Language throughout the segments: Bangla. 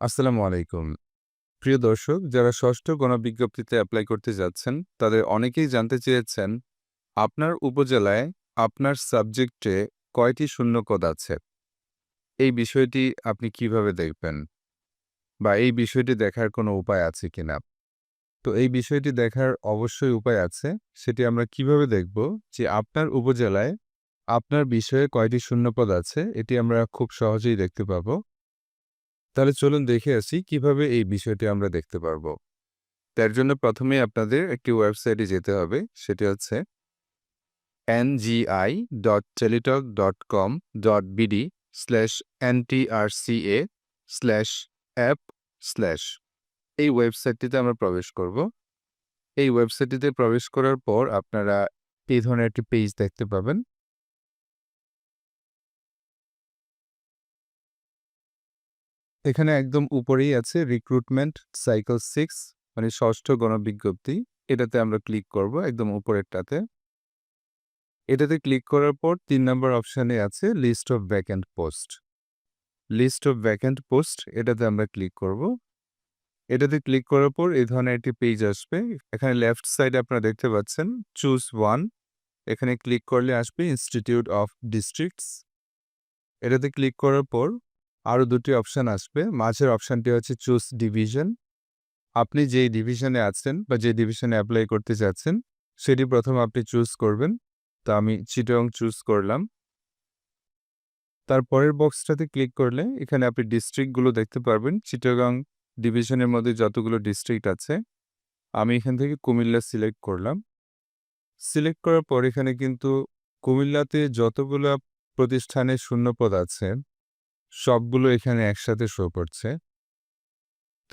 আসসালামু আলাইকুম। প্রিয় দর্শক, যারা ষষ্ঠ গণবিজ্ঞপ্তিতে অ্যাপ্লাই করতে যাচ্ছেন, তাদের অনেকেই জানতে চেয়েছেন, আপনার উপজেলায় আপনার সাবজেক্টে কয়টি শূন্যপদ আছে? এই বিষয়টি আপনি কীভাবে দেখবেন? বা এই বিষয়টি দেখার কোনো উপায় আছে কিনা? তো এই বিষয়টি দেখার অবশ্যই উপায় আছে। সেটি আমরা কীভাবে দেখব? যে আপনার উপজেলায় আপনার বিষয়ে কয়টি শূন্যপদ আছে, এটি আমরা খুব সহজেই দেখতে পাবো। তাহলে চলুন দেখে আসি কীভাবে এই বিষয়টি আমরা দেখতে পারব। তার জন্য প্রথমেই আপনাদের একটি ওয়েবসাইটে যেতে হবে। সেটি হচ্ছে ngi.teletalk.com.bd/ntrca/app/ এই ওয়েবসাইটটিতে আমরা প্রবেশ করব। এই ওয়েবসাইটটিতে প্রবেশ করার পর আপনারা এই ধরনের একটি পেজ দেখতে পাবেন। এখানে একদম উপরেই আছে রিক্রুটমেন্ট সাইকেল সিক্স মানে ষষ্ঠ গণবিজ্ঞপ্তি। এটাতে আমরা ক্লিক করব একদম উপরেরটাতে। এটাতে ক্লিক করার পর তিন নম্বর অপশানে আছে list of vacant post. List of vacant post এটাতে আমরা ক্লিক করব। এটাতে ক্লিক করার পর এই ধরনের একটি পেজ আসবে। এখানে লেফট সাইডে আপনারা দেখতে পাচ্ছেন চুজ ওয়ান এখানে ক্লিক করলে আসবে ইনস্টিটিউট অফ ডিস্ট্রিক্টস। এটাতে ক্লিক করার পর আরও দুটি অপশান আসবে। মাঝের অপশানটি হচ্ছে চুজ ডিভিশন। আপনি যেই ডিভিশনে আছেন বা যে ডিভিশনে অ্যাপ্লাই করতে চাচ্ছেন, সেটি প্রথম আপনি চুজ করবেন। তো আমি চিটাগং চুজ করলাম। তারপরের বক্সটাতে ক্লিক করলে এখানে আপনি ডিস্ট্রিক্টগুলো দেখতে পারবেন। চিটাগং ডিভিশনের মধ্যে যতগুলো ডিস্ট্রিক্ট আছে, আমি এখান থেকে কুমিল্লা সিলেক্ট করলাম। সিলেক্ট করার পর এখানে কিন্তু কুমিল্লাতে যতগুলো প্রতিষ্ঠানে শূন্যপদ আছে, সবগুলো এখানে একসাথে শো করছে।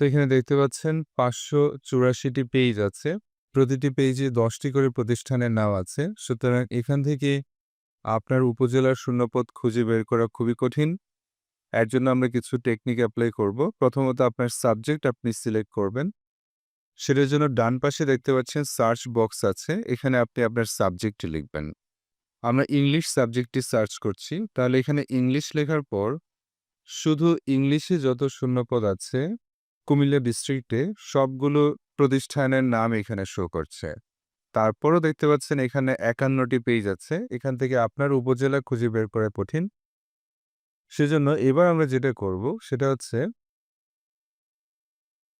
তো এখানে দেখতে পাচ্ছেন ৫৮৪টি পেজ আছে। প্রতিটি পেজে ১০টি করে প্রতিষ্ঠানের নাম আছে। সুতরাং এখান থেকে আপনার উপজেলার শূন্যপদ খুঁজে বের করা খুবই কঠিন। এর জন্য আমরা কিছু টেকনিক অ্যাপ্লাই করব। প্রথমত আপনার সাবজেক্ট আপনি সিলেক্ট করবেন। সেটার জন্য ডান পাশে দেখতে পাচ্ছেন সার্চ বক্স আছে। এখানে আপনি আপনার সাবজেক্টটি লিখবেন। আমরা ইংলিশ সাবজেক্টটি সার্চ করছি। তাহলে এখানে ইংলিশ লেখার পর শুধু ইংলিশে যত শূন্যপদ আছে, কুমিল্লা ডিস্ট্রিক্টে সবগুলো প্রতিষ্ঠানের নাম এখানে শো করছে। তারপরও দেখতে পাচ্ছেন এখানে ৫১টি পেজ আছে। এখান থেকে আপনার উপজেলা খুঁজে বের করা কঠিন। সেজন্য এবার আমরা যেটা করব সেটা হচ্ছে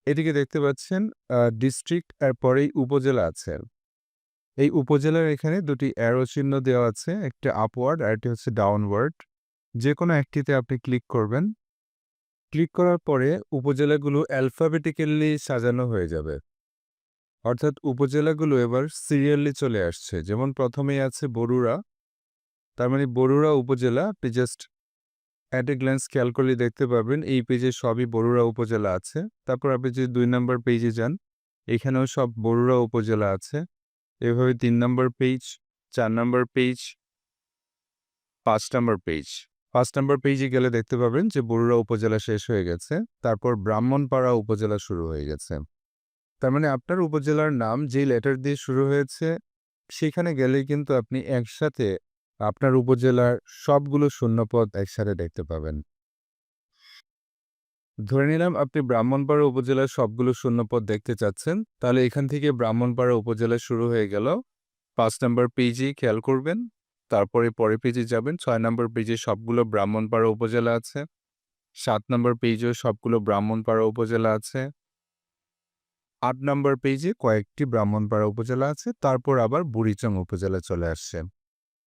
এদিকে দেখতে পাচ্ছেন ডিস্ট্রিক্ট এর পরেই উপজেলা আছে। এই উপজেলার এখানে দুটি অ্যারো চিহ্ন দেওয়া আছে। একটি আপওয়ার্ড আর একটি হচ্ছে ডাউনওয়ার্ড। যেকোনো একটিতে আপনি ক্লিক করবেন। ক্লিক করার পরে উপজেলাগুলো অ্যালফাবেটিক্যালি সাজানো হয়ে যাবে। অর্থাৎ উপজেলাগুলো এবার সিরিয়ালি চলে আসছে। যেমন প্রথমেই আছে বরুড়া। তার মানে বরুড়া উপজেলা আপনি জাস্ট অ্যাট এ গ্ল্যান্স খেয়াল করলে দেখতে পাবেন এই পেজে সবই বরুড়া উপজেলা আছে। তারপর আপনি যদি দুই নম্বর পেজে যান, এখানেও সব বরুড়া উপজেলা আছে। এভাবে তিন নম্বর পেজ, চার নম্বর পেজ পাঁচ নম্বর পেজ। ৫ নাম্বার পেজে গেলে দেখতে পাবেন যে বরুড়া উপজেলা শেষ হয়ে গেছে। তারপর ব্রাহ্মণপাড়া উপজেলা শুরু হয়ে গেছে। তার মানে আপনার উপজেলার নাম যেই লেটার দিয়ে শুরু হয়েছে, সেখানে গেলেই কিন্তু আপনি একসাথে আপনার উপজেলার সবগুলো শূন্যপদ একসাথে দেখতে পাবেন। ধরে নিলাম আপনি ব্রাহ্মণপাড়া উপজেলার সবগুলো শূন্যপদ দেখতে চাচ্ছেন। তাহলে এখান থেকে ব্রাহ্মণপাড়া উপজেলা শুরু হয়ে গেল। পাঁচ নাম্বার পেজেই খেয়াল করবেন। তারপরে পরের পেজে যাবেন। ছয় নম্বর পেজে সবগুলো ব্রাহ্মণপাড়া উপজেলা আছে। সাত নম্বর পেজেও সবগুলো ব্রাহ্মণপাড়া উপজেলা আছে। আট নম্বর পেজে কয়েকটি ব্রাহ্মণপাড়া উপজেলা আছে। তারপর আবার বুড়িচং উপজেলা চলে আসছে।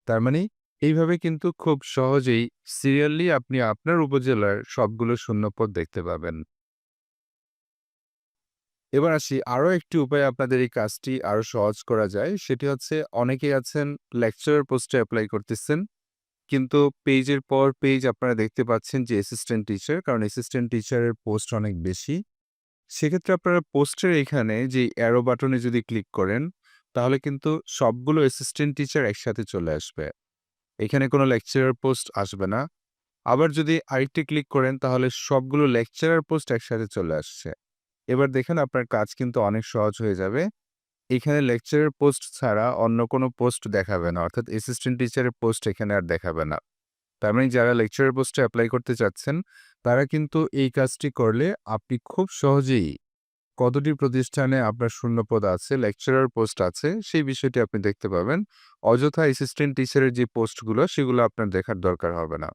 তার মানে এইভাবে কিন্তু খুব সহজেই সিরিয়ালি আপনি আপনার উপজেলার সবগুলো শূন্যপদ দেখতে পাবেন। এবার আসি আরও একটি উপায়ে আপনাদের এই কাজটি আরও সহজ করা যায়। সেটি হচ্ছে অনেকেই আছেন লেকচারার পোস্টে অ্যাপ্লাই করতেছেন। কিন্তু পেজের পর পেজ আপনারা দেখতে পাচ্ছেন যে অ্যাসিস্ট্যান্ট টিচার। কারণ অ্যাসিস্ট্যান্ট টিচারের পোস্ট অনেক বেশি। সেক্ষেত্রে আপনারা পোস্টের এখানে যে অ্যারো বাটনে যদি ক্লিক করেন, তাহলে কিন্তু সবগুলো অ্যাসিস্ট্যান্ট টিচার একসাথে চলে আসবে। এখানে কোনো লেকচারার পোস্ট আসবে না। আবার যদি আরেকটি ক্লিক করেন তাহলে সবগুলো লেকচারার পোস্ট একসাথে চলে আসছে। এবার দেখেন আপনার কাজ কিন্তু অনেক সহজ হয়ে যাবে। এখানে লেকচারার পোস্ট ছাড়া অন্য কোনো পোস্ট দেখাবে না। অর্থাৎ অ্যাসিস্ট্যান্ট টিচারের পোস্ট এখানে আর দেখাবে না। তার মানে যারা লেকচারার পোস্টে অ্যাপ্লাই করতে চাচ্ছেন, তারা কিন্তু এই কাজটি করলে আপনি খুব সহজেই কতটি প্রতিষ্ঠানে আপনার শূন্যপদ আছে, লেকচারার পোস্ট আছে সেই বিষয়টি আপনি দেখতে পাবেন। অযথা অ্যাসিস্ট্যান্ট টিচারের যে পোস্টগুলো সেগুলো আপনার দেখার দরকার হবে না।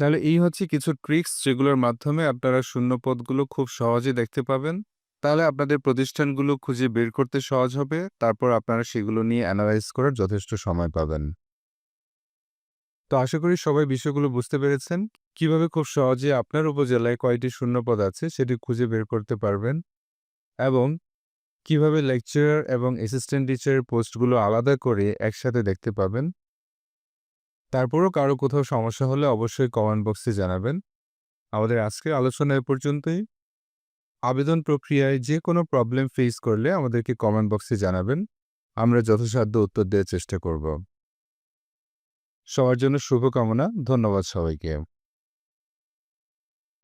তাহলে এই হচ্ছে কিছু ট্রিক্স যেগুলোর মাধ্যমে আপনারা শূন্যপদগুলো খুব সহজে দেখতে পাবেন। তাহলে আপনাদের প্রতিষ্ঠানগুলো খুঁজে বের করতে সহজ হবে। তারপর আপনারা সেগুলো নিয়ে অ্যানালাইজ করার যথেষ্ট সময় পাবেন। তো আশা করি সবাই বিষয়গুলো বুঝতে পেরেছেন। কীভাবে খুব সহজে আপনার উপজেলায় কয়টি শূন্যপদ আছে সেটি খুঁজে বের করতে পারবেন এবং কীভাবে লেকচারার এবং অ্যাসিস্ট্যান্ট টিচারের পোস্টগুলো আলাদা করে একসাথে দেখতে পাবেন। তারপরও কারও কোথাও সমস্যা হলে অবশ্যই কমেন্ট বক্সে জানাবেন। আমাদের আজকের আলোচনা এ পর্যন্তই। আবেদন প্রক্রিয়ায় যে কোনো প্রবলেম ফেস করলে আমাদেরকে কমেন্ট বক্সে জানাবেন। আমরা যথাসাধ্য উত্তর দেওয়ার চেষ্টা করব। সবার জন্য শুভকামনা। ধন্যবাদ সবাইকে।